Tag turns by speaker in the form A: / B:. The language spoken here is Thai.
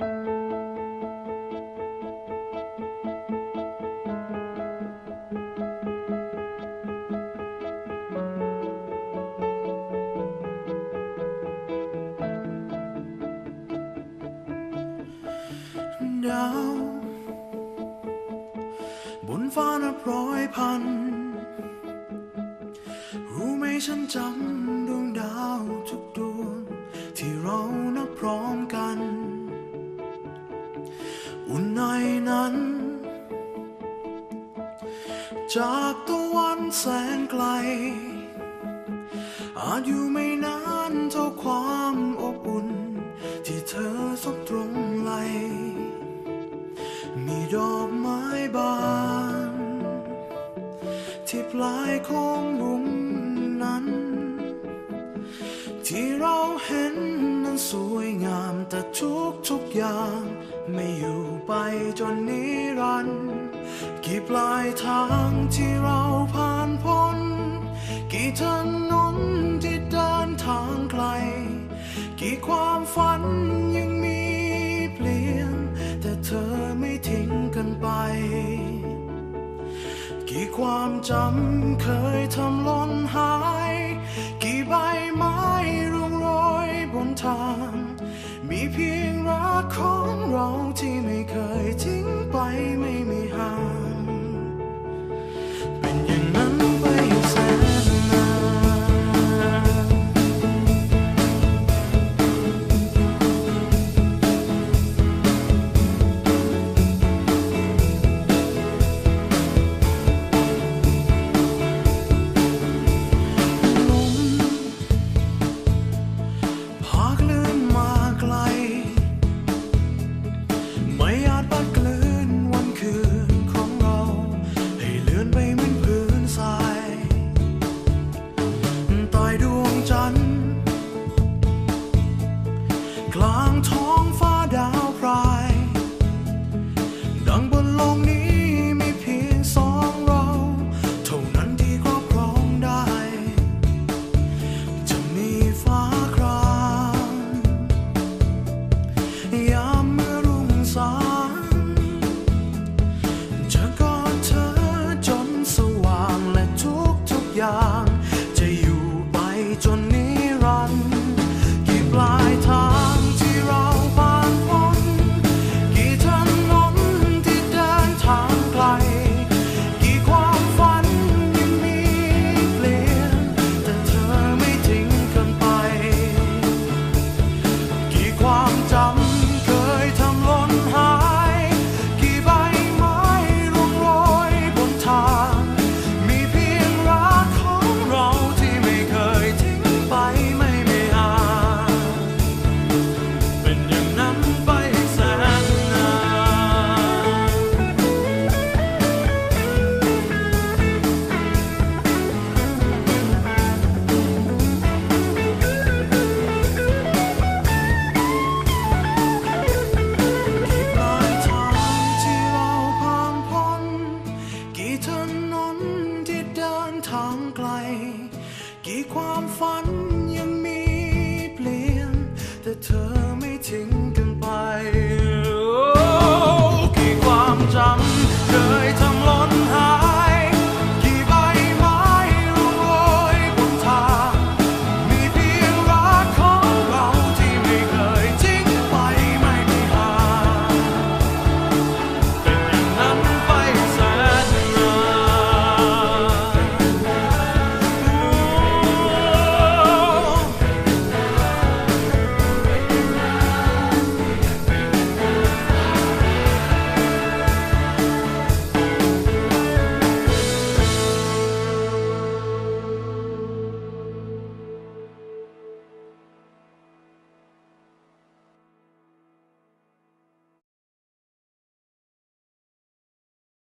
A: ดาวบนฟ้านับร้อยพัน รู้ไหมฉันจำดวงดาวทุกดวงที่เรา จากตะวันแสนไกล อาจอยู่ไม่นานเท่าความอบอุ่น ที่เธอสบตรงไหล มีดอกไม้บาน ที่ปลายของรุ้งนั้น สวยงามแต่ทุกทุกๆอย่าง ไม่อยู่ไปจนนิรันดร์กี่ปลายทางที่เราผ่านพ้น กี่ถนนที่เดินทางไกล กี่ความฝันยังมีเปลี่ยน แต่เธอไม่ทิ้งกันไป กี่ความจำเคยทำหล่นหาย